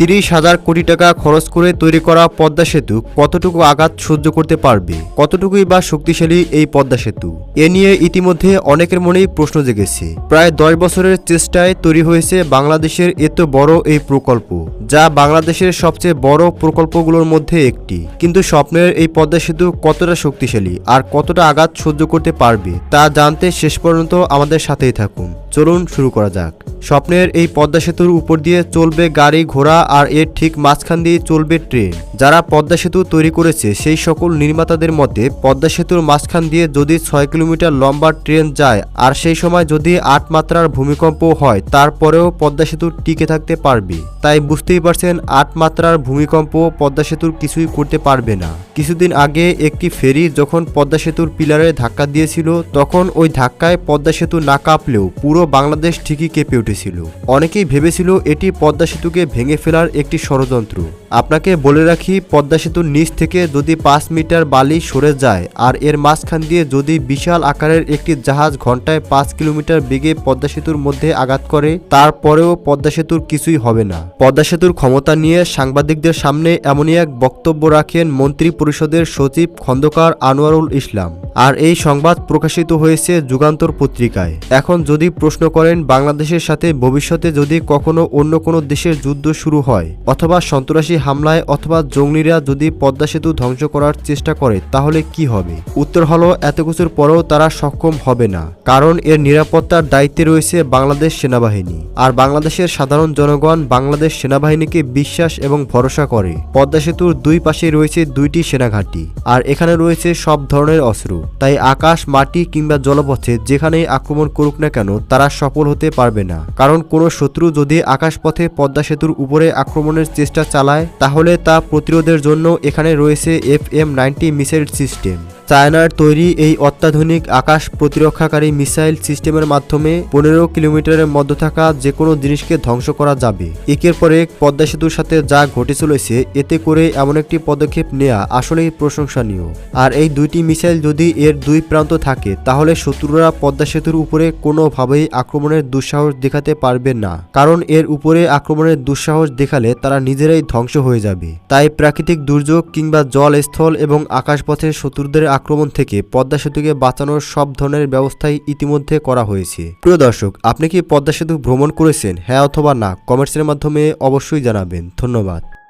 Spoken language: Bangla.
তিরিশ হাজার কোটি টাকা খরচ করে তৈরি করা পদ্মা সেতু কতটুকু আঘাত সহ্য করতে পারবে? কতটুকুই বা শক্তিশালী এই পদ্মা সেতু? এ নিয়ে ইতিমধ্যে অনেকের মনেই প্রশ্ন জেগেছে। প্রায় দশ বছরের চেষ্টায় তৈরি হয়েছে বাংলাদেশের এত বড় এই প্রকল্প, যা বাংলাদেশের সবচেয়ে বড় প্রকল্পগুলোর মধ্যে একটি। কিন্তু স্বপ্নের এই পদ্মা সেতু কতটা শক্তিশালী আর কতটা আঘাত সহ্য করতে পারবে, তা জানতে শেষ পর্যন্ত আমাদের সাথেই থাকুন। চলুন শুরু করা যাক। স্বপ্নের এই পদ্মা সেতুর উপর দিয়ে চলবে গাড়ি ঘোড়া আর এর ঠিক মাঝখান দিয়ে চলবে ট্রেন। যারা পদ্মা সেতু তৈরি করেছে, সেই সকল নির্মাতাদের মতে পদ্মা সেতুর মাঝখান দিয়ে যদি ছয় কিলোমিটার লম্বা ট্রেন যায় আর সেই সময় যদি আট মাত্রার ভূমিকম্প হয়, তারপরেও পদ্মা সেতু টিকে থাকতে পারবে। তাই বুঝতেই পারছেন, আট মাত্রার ভূমিকম্প পদ্মা সেতুর কিছুই করতে পারবে না। কিছুদিন আগে একটি ফেরি যখন পদ্মা সেতুর পিলারে ধাক্কা দিয়েছিল, তখন ওই ধাক্কায় পদ্মা সেতু না কাঁপলেও পুরো বাংলাদেশ ঠিকই কেঁপে উঠেছিল অনেকেই ভেবেছিল এটি পদ্মা সেতুকে ভেঙে ফেলার একটি ষড়যন্ত্র। আপনাকে বলে রাখি, পদ্মা সেতুর নিচ থেকে যদি পাঁচ মিটার বালি সরে যায় আর এর মাঝখান দিয়ে যদি বিশাল আকারের একটি জাহাজ ঘন্টায় পাঁচ কিলোমিটার বেগে পদ্মা সেতুর মধ্যে আঘাত করে, তারপরেও পদ্মা সেতুর কিছুই হবে না। পদ্মা সেতুর ক্ষমতা নিয়ে সাংবাদিকদের সামনে এমনই এক বক্তব্য রাখেন মন্ত্রী পরিষদের সচিব খন্দকার আনোয়ারুল ইসলাম। আর এই সংবাদ প্রকাশিত হয়েছে যুগান্তর পত্রিকায়। এখন যদি প্রশ্ন করেন, বাংলাদেশের সাথে ভবিষ্যতে যদি কখনো অন্য কোনো দেশের যুদ্ধ শুরু হয়, অথবা সন্ত্রাসী হামলায় অথবা জঙ্গলিরা যদি পদ্মা সেতু ধ্বংস করার চেষ্টা করে, তাহলে কি হবে? উত্তর হলো, এত কিছুর পরেও তারা সক্ষম হবে না, কারণ এর নিরাপত্তার দায়িত্বে রয়েছে বাংলাদেশ সেনাবাহিনী। আর বাংলাদেশের সাধারণ জনগণ বাংলাদেশ সেনাবাহিনীকে বিশ্বাস এবং ভরসা করে। পদ্মা সেতুর দুই পাশে রয়েছে দুইটি সেনাঘাঁটি, আর এখানে রয়েছে সব ধরনের অস্ত্র। তাই আকাশ, মাটি কিংবা জলপথে যেখানেই আক্রমণ করুক না কেন, তারা সফল হতে পারবে না। কারণ কোনো শত্রু যদি আকাশপথে পদ্মা সেতুর উপরে আক্রমণের চেষ্টা চালায় তাহলে তা প্রতিরোধের জন্য এখানে রয়েছে F M ninety missile system চায়নার তৈরি এই অত্যাধুনিক আকাশ প্রতিরক্ষাকারী মিসাইল সিস্টেমের মাধ্যমে পনেরো কিলোমিটারের মধ্যে থাকা যে কোনো জিনিসকে ধ্বংস করা যাবে। একের পর এক পদ্মা সেতুর সাথে যা ঘটে চলেছে, এতে করে এমন একটি পদক্ষেপ নেওয়া আসলেই প্রশংসনীয়। আর এই দুইটি মিসাইল যদি এর দুই প্রান্ত থাকে, তাহলে শত্রুরা পদ্মা সেতুর উপরে কোনোভাবেই আক্রমণের দুঃসাহস দেখাতে পারবে না। কারণ এর উপরে আক্রমণের দুঃসাহস দেখালে তারা নিজেরাই ধ্বংস হয়ে যাবে। তাই প্রাকৃতিক দুর্যোগ কিংবা জল স্থল এবং আকাশপথে শত্রুদের আক্রমণ থেকে পদ্মা সেতুকে বাঁচানোর সব ধরনের ব্যবস্থাই ইতিমধ্যে করা হয়েছে। প্রিয় দর্শক, আপনি কি পদ্মা সেতু ভ্রমণ করেছেন? হ্যাঁ অথবা না, কমেন্টসের মাধ্যমে অবশ্যই জানাবেন। ধন্যবাদ।